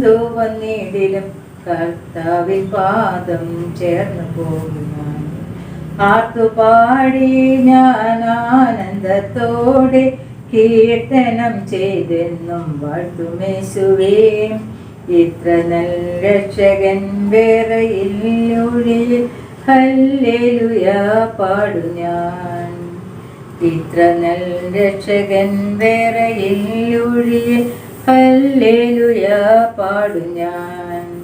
എന്തോ വന്നിടിലും കർത്താവിൽ പാദം ചേർന്ന് പോകുവാൻ. ആർത്തുപാടി ഞാൻ ആനന്ദത്തോടെ കീർത്തനം ചെയ്തെന്നും വാഴ്ത്തുമേശുവേ. ഇത്ര നല്ല രക്ഷകൻ വേറെ ഇല്ലൊഴിയിൽ ഹല്ലേലുയ പാടു ഞാൻ. ഇത്ര നല്ല രക്ഷകൻ വേറെ ഇല്ലൊഴിയിൽ ഹല്ലേലുയ പാടു ഞാൻ.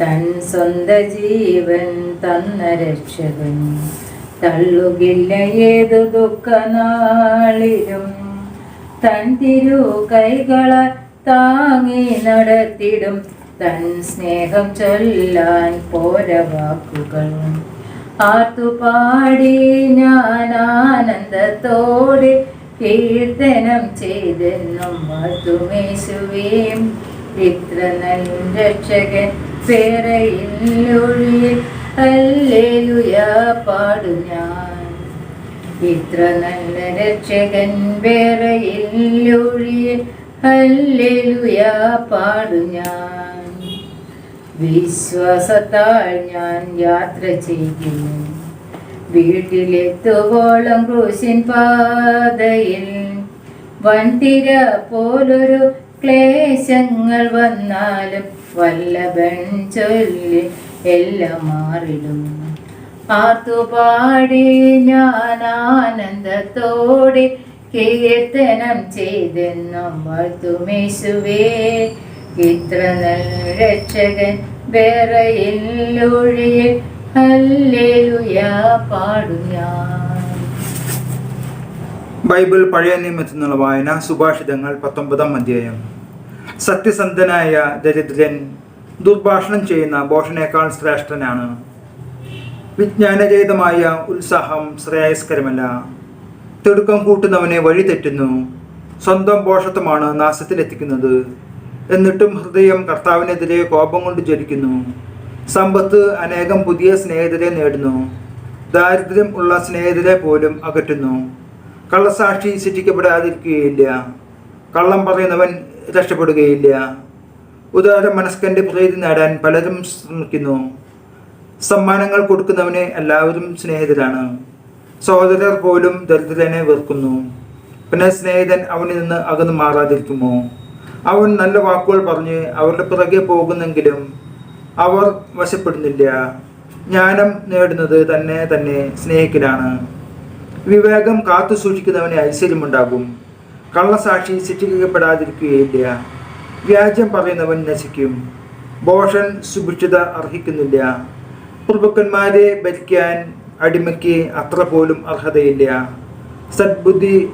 തൻ സ്വന്ത ജീവൻ തന്ന രക്ഷകൻ. തള്ളുകില്ല ഏതു ദുഃഖനാളിലും. തൻ തിരു കൈകളെ താങ്ങി നടത്തിടും. തൻ സ്നേഹം ചൊല്ലാൻ പോര വാക്കുകൾ. ആർത്തുപാടി ഞാൻ ആനന്ദത്തോടെ കീർത്തനം ചെയ്തെന്നും മധുമേശുവേം. ഇത്ര രക്ഷകൻ വേറെ ഇല്ലൊഴിയിൽ ഹല്ലേലൂയ പാടു ഞാൻ. ഇത്ര നല്ല രക്ഷകൻ വേറെയില്ലൊഴിയിൽ അല്ലേലുയാ പാടു ഞാൻ. വിശ്വാസത്താൽ ഞാൻ യാത്ര ചെയ്യുന്നു. വീട്ടിലെത്തുവോളം ക്രൂശിൻ പാതയിൽ വൻതിര പോലൊരു ക്ലേശങ്ങൾ വന്നാലും വല്ലഭൻ ചൊല്ലി എല്ലാം മാറിടും. ആർത്തുപാടി ഞാൻ ആനന്ദത്തോടെ കീർത്തനം ചെയ്തെന്നും വാഴ്ത്തുമേശുവേ ഇത്ര നല്ല രക്ഷകൻ വേറെ ബൈബിൾ പഴയ നിയമത്തിൽ നിന്നുള്ള വായന സുഭാഷിതങ്ങൾ പത്തൊമ്പതാം അധ്യായം. സത്യസന്ധനായ ദരിദ്രൻ ദുർഭാഷണം ചെയ്യുന്ന ബോഷനേക്കാൾ ശ്രേഷ്ഠനാണ്. വിജ്ഞാനരഹിതമായ ഉത്സാഹം ശ്രേയസ്കരമല്ല. തിടുക്കം കൂട്ടുന്നവനെ വഴി തെറ്റുന്നു. സ്വന്തം ഭോഷത്വമാണ് നാശത്തിലെത്തിക്കുന്നത്. എന്നിട്ടും ഹൃദയം കർത്താവിനെതിരെ കോപം കൊണ്ട് ജ്വലിക്കുന്നു. സമ്പത്ത് അനേകം പുതിയ സ്നേഹിതരെ നേടുന്നു. ദാരിദ്ര്യം ഉള്ള സ്നേഹിതരെ പോലും അകറ്റുന്നു. കള്ളസാക്ഷി ശിക്ഷിക്കപ്പെടാതിരിക്കുകയില്ല. കള്ളം പറയുന്നവൻ രക്ഷപ്പെടുകയില്ല. ഉദാര മനസ്കന്റെ പ്രീതി നേടാൻ പലരും ശ്രമിക്കുന്നു. സമ്മാനങ്ങൾ കൊടുക്കുന്നവനെ എല്ലാവരും സ്നേഹിതരാണ്. സഹോദരർ പോലും ദരിദ്രനെ വെറുക്കുന്നു. പിന്നെ സ്നേഹിതൻ അവനിൽ നിന്ന് അകന്നു മാറാതിരിക്കുമോ? അവൻ നല്ല വാക്കുകൾ പറഞ്ഞ് അവരുടെ പിറകെ പോകുന്നെങ്കിലും അവർ വശപ്പെടുന്നില്ല. ജ്ഞാനം നേടുന്നത് തന്നെ തന്നെ സ്നേഹിക്കലാണ്. വിവേകം കാത്തു സൂക്ഷിക്കുന്നവന് ഐശ്വര്യമുണ്ടാകും. കള്ളസാക്ഷി ശിക്ഷിക്കപ്പെടാതിരിക്കുകയില്ല. വ്യാജം പറയുന്നവൻ നശിക്കും. ഭോഷൻ സുഭിക്ഷിത അർഹിക്കുന്നില്ല. പ്രഭുക്കന്മാരെ ഭരിക്കാൻ അടിമയ്ക്ക് അത്ര പോലും അർഹതയില്ല. സദ്ബുദ്ധി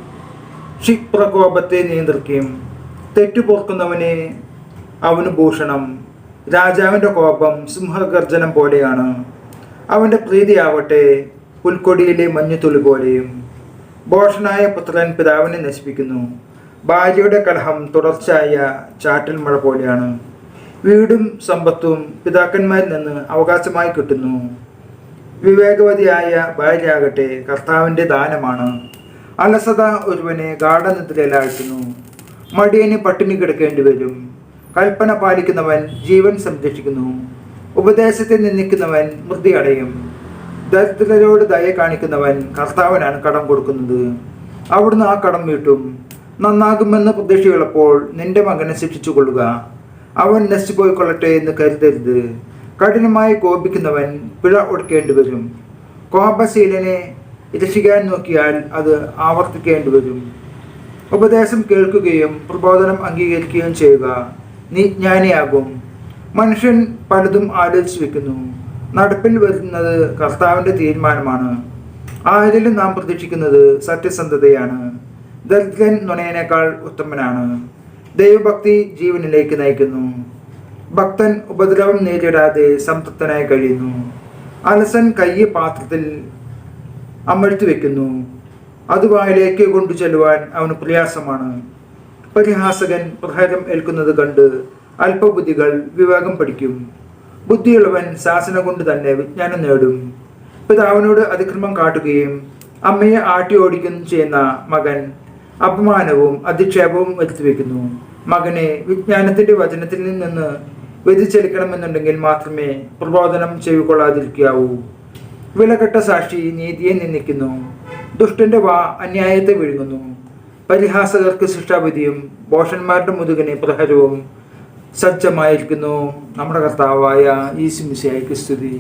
ക്ഷിപ്രകോപത്തെ നിയന്ത്രിക്കും. തെറ്റുപോർക്കുന്നവനെ അവന് ഭൂഷണം. രാജാവിന്റെ കോപം സിംഹഗർജനം പോലെയാണ്. അവന്റെ പ്രീതിയാവട്ടെ പുൽക്കൊടിയിലെ മഞ്ഞുതുളി പോലെയും. ഭോഷനായ പുത്രൻ പിതാവിനെ നശിപ്പിക്കുന്നു. ഭാര്യയുടെ കലഹം തുടർച്ചയായ ചാറ്റൽ മഴ പോലെയാണ്. വീടും സമ്പത്തും പിതാക്കന്മാരിൽ നിന്ന് അവകാശമായി കിട്ടുന്നു. വിവേകവതിയായ ഭാര്യയാകട്ടെ കർത്താവിന്റെ ദാനമാണ്. അലസത ഒരുവനെ ഗാഠനിദ്രയിലാഴ്ത്തുന്നു. മടിയന് പട്ടിണി കിടക്കേണ്ടി വരും. കൽപ്പന പാലിക്കുന്നവൻ ജീവൻ സംരക്ഷിക്കുന്നു. ഉപദേശത്തെ നിന്ദിക്കുന്നവൻ മൃതി അടയും. ദരിദ്രരോട് ദയ കാണിക്കുന്നവൻ കർത്താവിനാണ് കടം കൊടുക്കുന്നത്. അവിടുന്ന് ആ കടം വീട്ടും. നന്നാകുമെന്ന് പ്രതീക്ഷയുള്ളപ്പോൾ നിന്റെ മകനെ ശിക്ഷിച്ചു കൊള്ളുക. അവൻ നശിച്ചുപോയിക്കൊള്ളട്ടെ എന്ന് കരുതരുത്. കഠിനമായി കോപിക്കുന്നവൻ പിഴ ഒടുക്കേണ്ടി വരും. കോപശീലനെ രക്ഷിക്കാൻ നോക്കിയാൽ അത് ആവർത്തിക്കേണ്ടി വരും. ഉപദേശം കേൾക്കുകയും പ്രബോധനം അംഗീകരിക്കുകയും ചെയ്യുക. നീ ജ്ഞാനിയാകും മനുഷ്യൻ പലതും ആലോചിച്ച് വെക്കുന്നു. നടപ്പിൽ വരുന്നത് കർത്താവിന്റെ തീരുമാനമാണ്. ആരിലും നാം പ്രതീക്ഷിക്കുന്നത് സത്യസന്ധതയാണ്. ദരിദ്രൻ നുണയനേക്കാൾ ഉത്തമനാണ്. ദൈവഭക്തി ജീവനിലേക്ക് നയിക്കുന്നു. ഭക്തൻ ഉപദ്രവം നേരിടാതെ സംതൃപ്തനായി കഴിയുന്നു. അലസൻ കയ്യ് പാത്രത്തിൽ അമഴ്ത്തി വെക്കുന്നു. അത് വായിലേക്ക് കൊണ്ടു ചെല്ലുവാൻ അവന് പ്രയാസമാണ്. പരിഹാസകൻ പ്രഹരം ഏൽക്കുന്നത് കണ്ട് അല്പബുദ്ധികൾ വിവേകം പഠിക്കും. ബുദ്ധിയുള്ളവൻ ശാസന കൊണ്ട് തന്നെ വിജ്ഞാനം നേടും. പിതാവിനോട് അതിക്രമം കാട്ടുകയും അമ്മയെ ആട്ടി ഓടിക്കുകയും ചെയ്യുന്ന മകൻ അപമാനവും അധിക്ഷേപവും വരുത്തിവെക്കുന്നു മകനെ വിജ്ഞാനത്തിന്റെ വചനത്തിൽ നിന്ന് വ്യതിചലിക്കണമെന്നുണ്ടെങ്കിൽ മാത്രമേ പ്രബോധനം ചെവിക്കൊള്ളാതിരിക്കാവൂ വിലകെട്ട സാക്ഷി നീതിയെ നിന്ദിക്കുന്നു. ദുഷ്ടന്റെ വാ അന്യായത്തെ വിഴുങ്ങുന്നു. പരിഹാസകർക്ക് ശിക്ഷാവിധിയും ബോഷന്മാരുടെ മുതുകിന് പ്രഹരവും സജ്ജമായിരിക്കുന്നു. നമ്മുടെ കർത്താവായ ഈശുമിശിയായിക്ക് സ്തുതി.